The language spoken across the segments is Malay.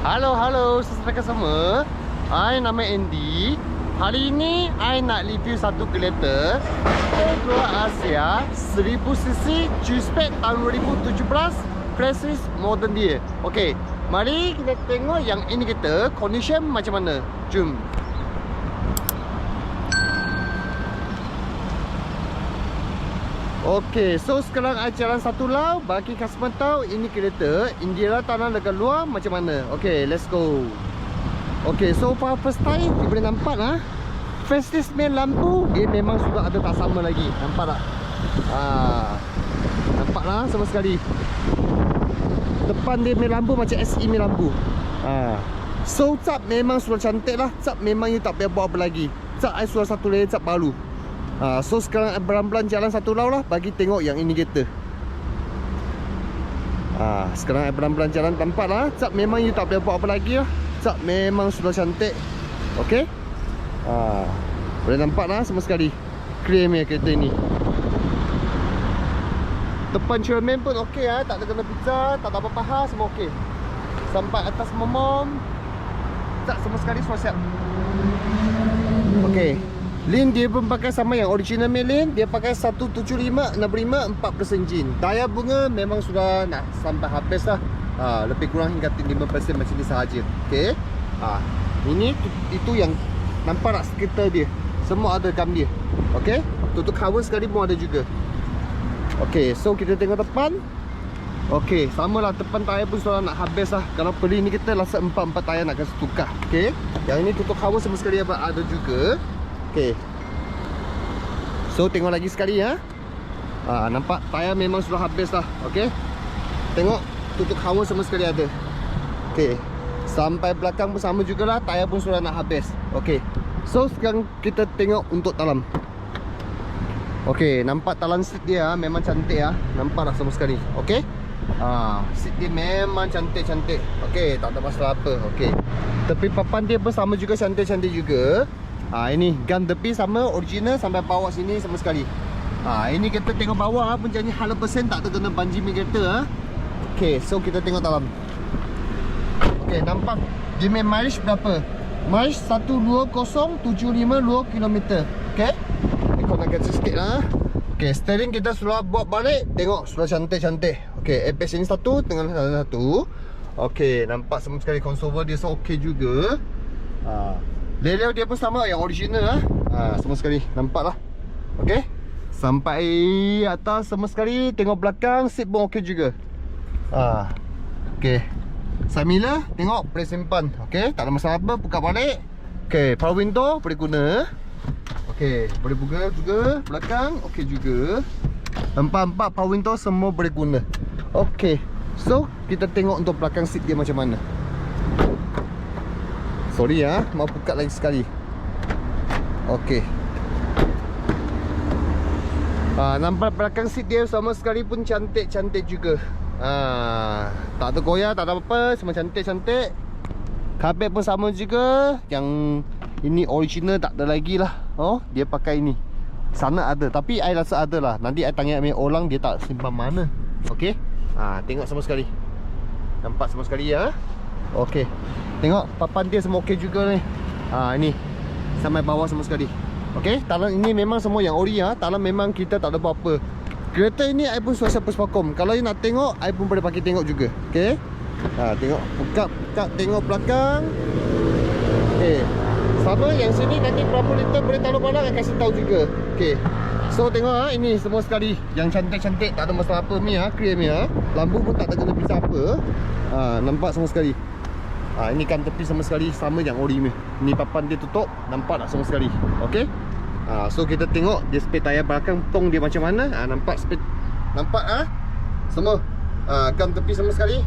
Halo, halo saudara semua. I nama Andy. Hari ini I nak review satu kereta Keluar Asia 1000cc G-Spec tahun 2017 Crisis modern dia Okay Mari kita tengok yang ini kita Condition macam mana. Jom Okay, so sekarang I jalan satu lau Bagi customer tahu ini kereta. Indira tanah dekat luar macam mana? Okay, let's go. Okay, so for first time Dia boleh nampak lah Facelift main lampu Dia memang sudah ada tak sama lagi. Nampak tak? Ah, nampak lah sama sekali. Depan dia main lampu macam SE main lampu. Ah. So cap memang sudah cantik lah. Cap memang you tak payah buat apa lagi. Cap I sudah satu layer cap baru Ha, so sekarang beran-beran jalan satu lau lah Bagi tengok yang kereta ha, Sekarang beran-beran jalan tampak lah. Cap memang you tak boleh buat apa lagi lah. Cap memang sudah cantik. Okay ha, Boleh nampak lah semua sekali Clear punya kereta ni. Depan cermin pun okey lah Tak ada kena pizza Tak ada apa-apa hal Semua okey Sampai atas momom Tak semua sekali semua siap. Okey Lin dia pun pakai sama yang original lin. Dia pakai 175 65 4% engine Daya bunga memang sudah nak sampai habis lah. Ha, Lebih kurang hingga 5% macam ni sahaja. Okay ha, Ini itu yang nampak tak sekitar dia. Semua ada gam dia. Okay Tutup cover sekali pun ada juga. Okay so kita tengok depan. Okay sama lah depan tayar pun sudah nak habis lah. Kalau beli ni kita rasa 4-4 tayar nak kasi tukar. Okay Yang ini tutup cover sama sekali ada juga Okay So tengok lagi sekali ya. Ha, Nampak tayar memang sudah habis lah Okay Tengok tutup cover sama sekali ada. Okay Sampai belakang pun sama jugalah Tayar pun sudah nak habis Okay So sekarang kita tengok untuk dalam Okay Nampak talan seat dia ah, memang cantik ya Nampak tak sama sekali Okay ha, Seat dia memang cantik-cantik. Okay tak ada masalah apa Okay Tepi papan dia pun sama juga cantik-cantik juga Ha ini gun tepi sama original sampai bawah sini sama sekali. Ha ini kita tengok bawah pun jadi 100% tak terkena banjir ni kereta ha. Okey, so kita tengok dalam. Okey, nampak dia main mileage berapa? Mileage 12075 km. Okey. Ikut nak kecil sikit lah. Okey, steering kita sudah buat balik. Tengok sudah cantik-cantik. Okey, ABS ini satu tengah satu. Okey, nampak semua sekali console dia so okey juga. Ha. Layout dia pun sama yang original lah. Ha, Semua sekali. Nampak lah. Okay Sampai atas semua sekali Tengok belakang seat pun ok juga. Ha. Okay Samila tengok boleh simpan. Okay tak ada masalah apa buka balik. Okay power window boleh guna. Okay boleh buka juga Belakang ok juga. Empat-empat power window semua boleh guna. Okay So kita tengok untuk belakang seat dia macam mana Sorry ya, mau buka lagi sekali. Okey. Ah, nampak belakang seat dia sama sekali pun cantik-cantik juga. Ah, tak ada tak ada apa-apa, semua cantik-cantik. Kabel pun sama juga. Yang ini original tak ada lagi lah. Oh, dia pakai ini. Sana ada, tapi I rasa ada lah. Nanti I tanya ambil orang dia tak simpan mana. Okey. Ah, tengok sama sekali. Nampak sama sekali ya. Okey. Tengok papan dia semua okey juga ni. Ha ini. Sampai bawah semua sekali. Okey, talan ini memang semua yang ori ya. Talan memang kita tak ada apa-apa. Kereta ini I pun suasa vacuum. Kalau you nak tengok, I pun boleh pakai tengok juga. Okey. Ha tengok buka buka tengok belakang. Okey. Sama yang sini nanti berapa liter boleh taruh barang I kasih tahu juga. Okey. So tengok ha, ini semua sekali yang cantik-cantik tak ada masalah apa ni ha, clear ni ha. Lampu pun tak ada kena pisah apa. Ha, nampak semua sekali. Ha, ini kan tepi sama sekali sama yang ori ni. Ni papan dia tutup, nampak tak sama sekali. Okey. Ha, so kita tengok dia spare tayar belakang tong dia macam mana. Ha, nampak spare nampak ah? Ha? Semua. Ha, kan tepi sama sekali.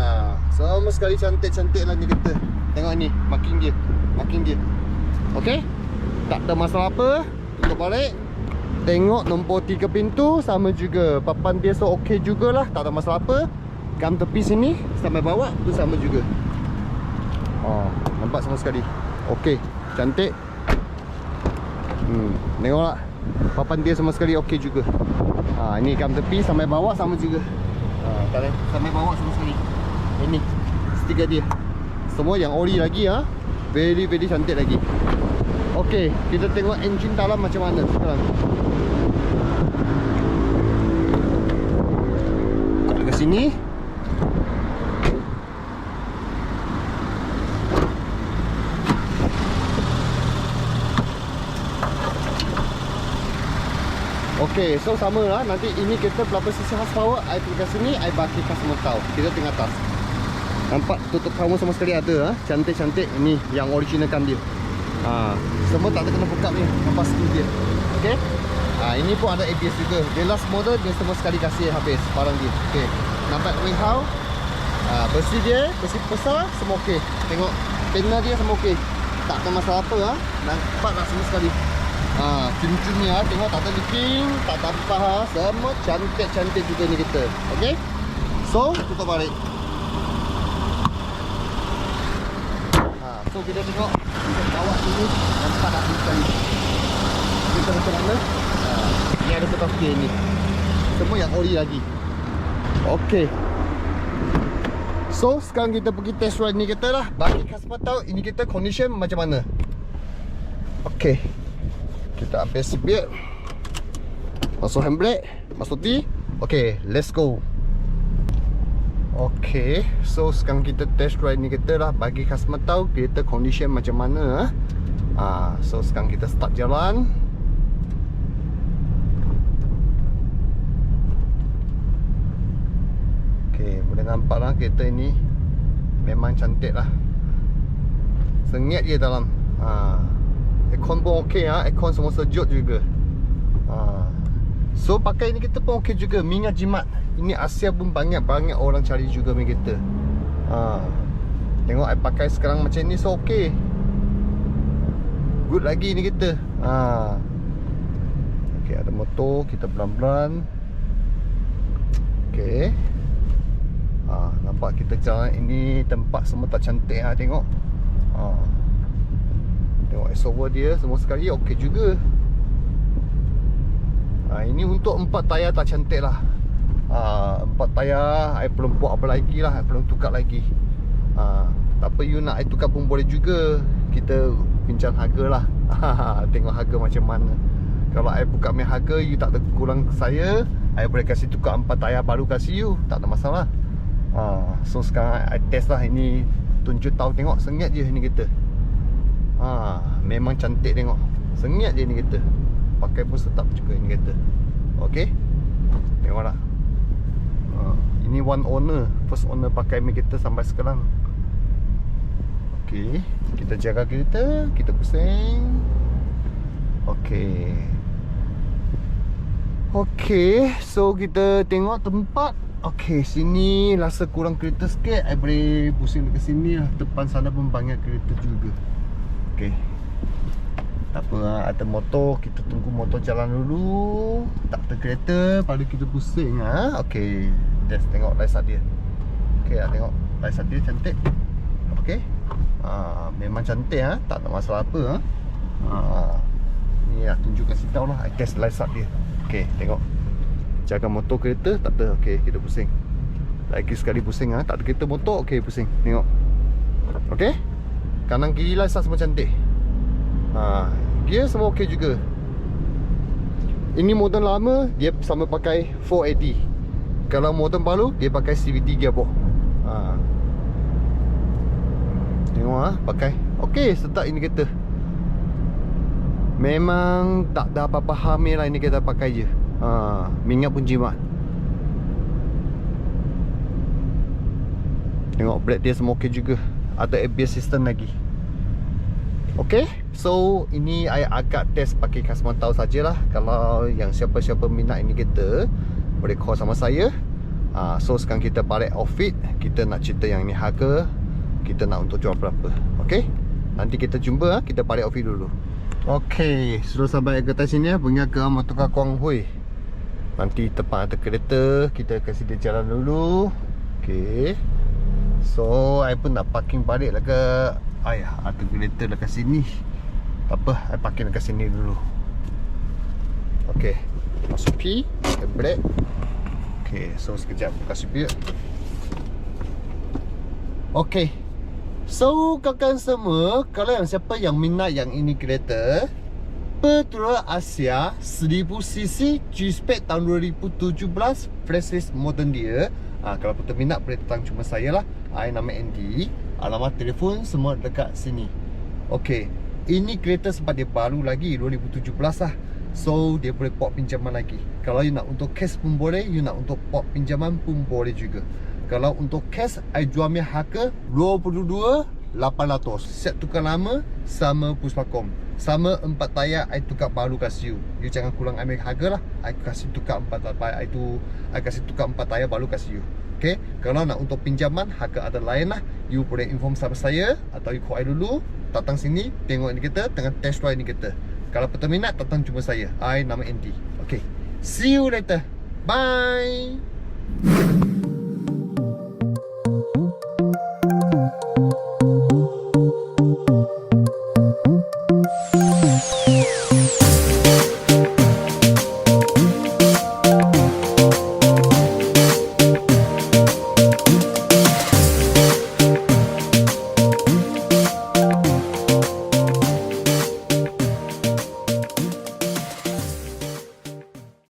Ha, sama sekali cantik-cantik lah ni kita. Tengok ni, marking dia. Marking dia. Okey. Tak ada masalah apa. Tutup balik. Tengok nombor 3 pintu sama juga. Papan dia so okey jugalah, tak ada masalah apa. Kam tepi sini sampai bawah tu sama juga. Oh, nampak sama sekali. Okey, cantik. Hmm, tengoklah. Papan dia sama sekali okey juga. Ha, ini kam tepi sampai bawah sama juga. Ha, tak sampai bawah sama sekali. Ini stiker dia. Semua yang ori lagi ha. Very very cantik lagi. Okey, kita tengok enjin dalam macam mana sekarang. Dekat sini. Okey, so sama lah. Nanti ini kita berapa cc horsepower, I pergi kat sini, I bagi customer tahu. Kita tengah atas. Nampak tutup kamu sama sekali ada ha? Cantik-cantik Ini yang original kan dia ha. Semua tak ada kena buka ni Nampak skill dia Okay ha, Ini pun ada ABS juga Dia last model Dia semua sekali kasih habis Barang dia Okay Nampak wing how ha, Bersih dia Bersih besar Semua okay Tengok Panel dia semua okay Tak ada masalah apa ha? Nampak tak semua sekali Ha, cun-cun ni ha, tengok tak leaking, tak apa ha. Semua cantik-cantik juga ni kita. Okay? So, tutup balik. Ha, so kita tengok kita bawa sini nampak tak sekali. Kita macam mana? Ha, ni ada tetap gear ni. Semua yang ori lagi. Okey. So sekarang kita pergi test ride ni kita lah Bagi customer tahu ini kita condition macam mana Okey Kita ambil belt Masuk handbrake Masuk T Okey let's go Okay, so sekarang kita test ride ni kita lah bagi customer tahu kereta condition macam mana ah. Ah, so sekarang kita start jalan. Okay, boleh nampak lah kereta ni memang cantik lah. Sengit je dalam. Ah, aircon pun okey ah, aircon semua sejuk juga. Ah, so pakai ni kita pun okey juga, minyak jimat. Ini Asia pun banyak-banyak orang cari juga main kereta ha. Tengok I pakai sekarang macam ni so okay Good lagi ni kereta ha. Okay ada motor Kita pelan-pelan Okay ha, Nampak kita jalan ini Tempat semua tak cantik ha. Tengok ha. Tengok exover dia Semua sekali okay juga. Ha, Ini untuk empat tayar tak cantik lah. Uh, Empat tayar I belum buat apa lagi lah I belum tukar lagi. Uh, Tak apa you nak I tukar pun boleh juga. Kita bincang harga lah. Tengok harga macam mana. Kalau I buka main harga You tak kurang saya I boleh kasih tukar empat tayar baru kasih you. Tak ada masalah. Uh, So sekarang I, I test lah. Ini tunjuk tahu tengok Sengit je ni kita uh, Memang cantik tengok. Sengit je ni kita Pakai pun sedap juga ni kita Okay Tengok lah Ha, ini one owner. First owner pakai mic kita sampai sekarang. Okay Kita jaga kereta. Kita pusing. Okay Okay So kita tengok tempat. Okay sini Rasa kurang kereta sikit. I boleh pusing dekat sini lah. Depan sana pun banyak kereta juga Okay tak apa lah, ada motor Kita tunggu motor jalan dulu Tak ada kereta Baru kita pusing ha? Okay Let's tengok license dia Okay lah tengok License dia cantik Okay ha, Memang cantik ha? Tak ada masalah apa ha? Ha. Ni lah tunjuk kasih tahu lah I test license dia Okay tengok Jaga motor kereta Tak ada Okay kita pusing Lagi sekali pusing ha? Tak ada kereta motor Okay pusing Tengok Okay Kanan kiri license semua cantik ha, Gear semua ok juga. Ini model lama Dia sama pakai 480 Kalau model baru Dia pakai CVT gearbox. Ha. Tengok ha, pakai. Ok sedap ini kereta. Memang tak ada apa-apa hamil lah ini kita pakai je. Ha, Minyak pun jimat. Tengok brake dia semua ok juga Ada ABS system lagi. Okay? So ini I agak test pakai customer tahu sajalah. Kalau yang siapa-siapa minat ini kita Boleh call sama saya. Uh, So sekarang kita balik outfit. Kita nak cerita yang ini harga. Kita nak untuk jual berapa. Okay? Nanti kita jumpa Kita balik outfit dulu. Okay Sudah sampai ke atas sini Punya ke motor Kuang Hui Nanti tepat ada kereta Kita kasih dia jalan dulu. Okay So I pun nak parking balik lah ke Ayah ada kereta dekat sini. Tak apa I parking dekat sini dulu. Okay Masuk P Brake Okay so sekejap Buka sipir Okay So kawan semua Kalau yang siapa yang minat yang ini kereta Petrol Asia 1000cc G-Spec tahun 2017 Facelift modern dia. Ha, Kalau betul minat boleh datang cuma saya lah I nama Andy. Alamat telefon semua dekat sini. Okay Ini kereta sebab dia baru lagi 2017 lah. So dia boleh port pinjaman lagi. Kalau you nak untuk cash pun boleh You nak untuk port pinjaman pun boleh juga. Kalau untuk cash I jual punya harga 22 800 Set tukar lama Sama Puspakom Sama empat tayar I tukar baru kasih you. You jangan kurang ambil harga lah. I kasih tukar empat tayar I tu I kasih tukar empat tayar baru kasih you. Okay? Kalau nak untuk pinjaman Harga ada lain lah. You boleh inform sama saya Atau you call I dulu Datang sini Tengok ini kita Tengah test drive ini kita. Kalau betul minat Datang jumpa saya. I nama Andy. Okay. See you later. Bye